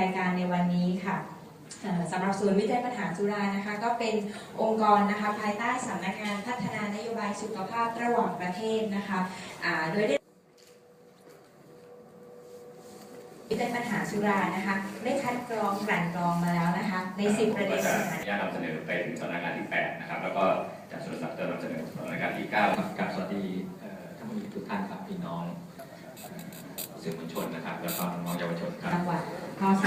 รายการในวันนี้ค่ะเอ่อสำหรับศูนย์วิจัยปัญหาจุฬานะคะ ก็เป็นองค์กรนะคะภายใต้สำนักงานพัฒนานโยบายสุขภาพระหว่างประเทศนะคะอ่าโดยได้วิจัยปัญหาจุฬานะคะได้คัดกรองกลั่นกรองมาแล้วนะคะ ใน 10 ประเด็นผมสำก็คัญจะญาตนำเสนอไปถึงสำนักงานที่ 8 นะครับ แล้วก็จากสุรศักดิ์จะนำเสนอสำนักงานที่9ครับกับสวัสดีเอ่อท่านผู้มีทุกท่านครับพี่น้องเอ่อ สื่อมวลชนนะครับ แล้วก็น้องๆเยาวชนครับจังหวัดพศ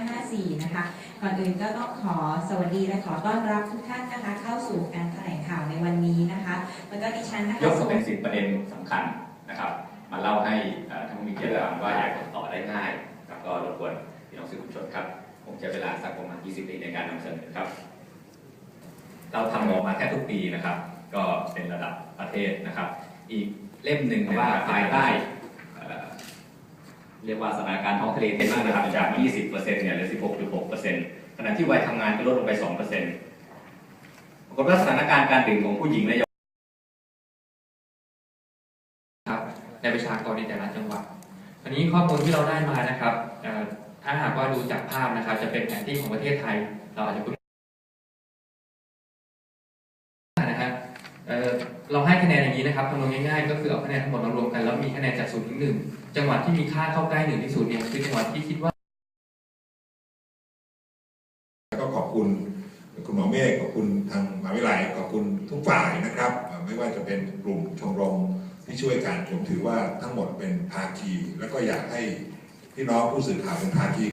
2554 นะคะ ก่อนอื่นก็ต้องขอสวัสดีและขอต้อนรับทุกท่านนะคะ เข้าสู่การแถลงข่าวในวันนี้นะคะ แล้วก็ดิฉันนะยคะกเป็นสิบประเด็นสำคัญนะครับ มาเล่าให้เอ่อท่านผู้มีเกียรติฟังว่าอยากจะต่อได้ง่าย แล้วก็รบกวนพี่น้องสื่อมวลชนครับผมจะเวลาสักประมาณ 20นาทีในการนำเสนอครับ เราทำออกมาแค่ทุกปีนะครับ ก็เป็นระดับประเทศนะครับ อีกเล่มหนึ่งว่าภายใต้เอ่อ เรียกว่าสถานการณ์ท้องทะเลเป็นมากนะครับจาก 20%เนี่ยเหลือ 16.6%ขณะที่วัยทำงานก็ลดลงไป 2%ปรากฏว่าสถานการณ์การดื่มของผู้หญิงและเยาวครับในประชากรในแต่ละจังหวัดอันนี้ข้อมูลที่เราได้มานะครับถ้าหากว่าดูจากภาพนะครับ จะเป็นแผนที่ของประเทศไทย เราอาจจะคุ้น เอ่อเราให้คะแนนอย่างนี้นะครับคำนวณง่ายๆ ก็คือเอาคะแนนทั้งหมดมารวมกันแล้วมีคะแนนจากศูนย์ถึงหนึ่งจังหวัดที่มีค่าเข้าใกล้หนึ่งที่สุดเนี่ยคือจังหวัดที่คิดว่าแล้วก็ขอบคุณคุณหมอเมฆขอบคุณทางมหาวิทยาลัยขอบคุณทุกฝ่ายนะครับเอ่อไม่ว่าจะเป็นกลุ่มชมรมที่ช่วยกันผมถือว่าทั้งหมดเป็นภาคี แล้วก็อยากให้พี่น้องผู้สื่อข่าวเป็นภาคี